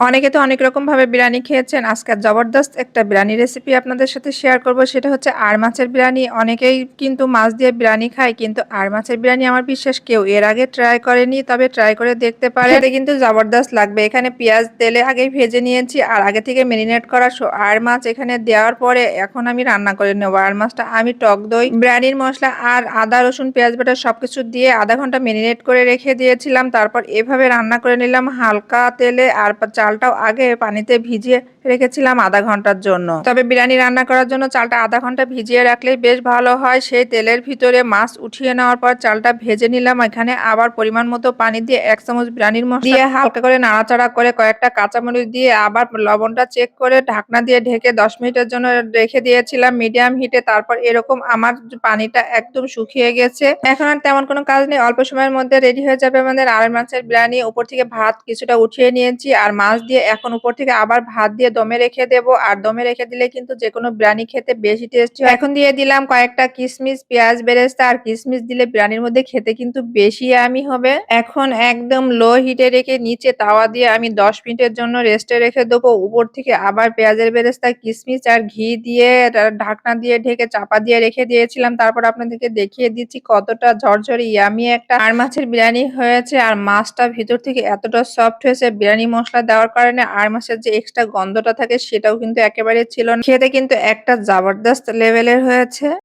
অনেকে তো অনেক রকম ভাবে বিরিয়ানি খেয়েছেন। আজকে জবরদস্ত একটা বিরিয়ানি রেসিপি আপনাদের সাথে শেয়ার করব। সেটা হচ্ছে আর মাছের বিরিয়ানি। অনেকেই কিন্তু মাছ দিয়ে বিরিয়ানি খায়, কিন্তু আর মাছের বিরিয়ানি আমার বিশ্বাস কেউ এর আগে ট্রাই করেনি, তবে ট্রাই করে দেখতে পারে। এতে কিন্তু জবরদস্ত লাগবে। এখানে পেঁয়াজ, তেলে আগে ভেজে নিয়েছি আর আগে থেকে মেরিনেট করা আর মাছ এখানে দেওয়ার পরে এখন আমি রান্না করে নেব। আর মাছটা আমি টক দই, বিরিয়ানির মশলা আর আদা, রসুন, পেঁয়াজ, বাটা সবকিছু দিয়ে আধা ঘণ্টা মেরিনেট করে রেখে দিয়েছিলাম। তারপর এভাবে রান্না করে নিলাম। হালকা তেলে আর পা- চালটাও আগে পানিতে ভিজিয়ে রেখেছিলাম আধা ঘণ্টার জন্য। তবে বিরিয়ানি রান্না করার জন্য চালটা আধা ঘণ্টা ভিজিয়ে রাখলেই বেশ ভালো হয়। সেই তেলের ভিতরে মাছ উঠিয়ে নেওয়ার পর চালটা ভেজে নিলাম। এখানে আবার পরিমাণ মতো পানি দিয়ে এক চামচ বিরিয়ানির মশলা দিয়ে হালকা করে নাড়াচাড়া করে কয়েকটা কাঁচামরিচ দিয়ে আবার লবণটা চেক করে ঢাকনা দিয়ে ঢেকে দশ মিনিটের জন্য রেখে দিয়েছিলাম মিডিয়াম হিটে তারপর এরকম আমার পানিটা একদম শুকিয়ে গেছে। এখন আর তেমন কোনো কাজ নেই। অল্প সময়ের মধ্যে রেডি হয়ে যাবে আমাদের আড়াই মাছের বিরিয়ানি। উপর থেকে ভাত কিছুটা উঠিয়ে নিয়েছি। আর মাছ দিয়ে এখন উপর থেকে আবার ভাত দিয়ে দমে রেখে দেব। আর দমে রেখে দিলে কিন্তু যে কোনো বিরিয়ানি খেতে বেশি টেস্টি হয়। এখন দিয়ে দিলাম কয়েকটা কিশমিশ পেঁয়াজ, বেরেস্তা। আর কিশমিশ দিলে বিরিয়ানির মধ্যে খেতে কিন্তু বেশি আমি হবে। এখন একদম লো হিটে রেখে নিচে তাওয়া দিয়ে আমি দশ মিনিটের জন্য রেস্টে রেখে দেবো। উপর থেকে আবার পেঁয়াজের বেরেস্তা কিশমিশ আর ঘি দিয়ে ঢাকনা দিয়ে ঢেকে চাপা দিয়ে রেখে দিয়েছিলাম। তারপর আপনাদেরকে দেখিয়ে দিচ্ছি কতটা ঝরঝরে ইয়ামি একটা। আর মাছের বিরিয়ানি হয়েছে। আর মাছটা ভিতর থেকে এতটা সফট হয়েছে, বিরিয়ানি মশলা দেওয়ার কারণে আর মাসের যে এক্সট্রা গন্ধটা থাকে সেটাও কিন্তু একেবারে ছিল না। খেতে কিন্তু একটা জবরদস্ত লেভেলের হয়েছে।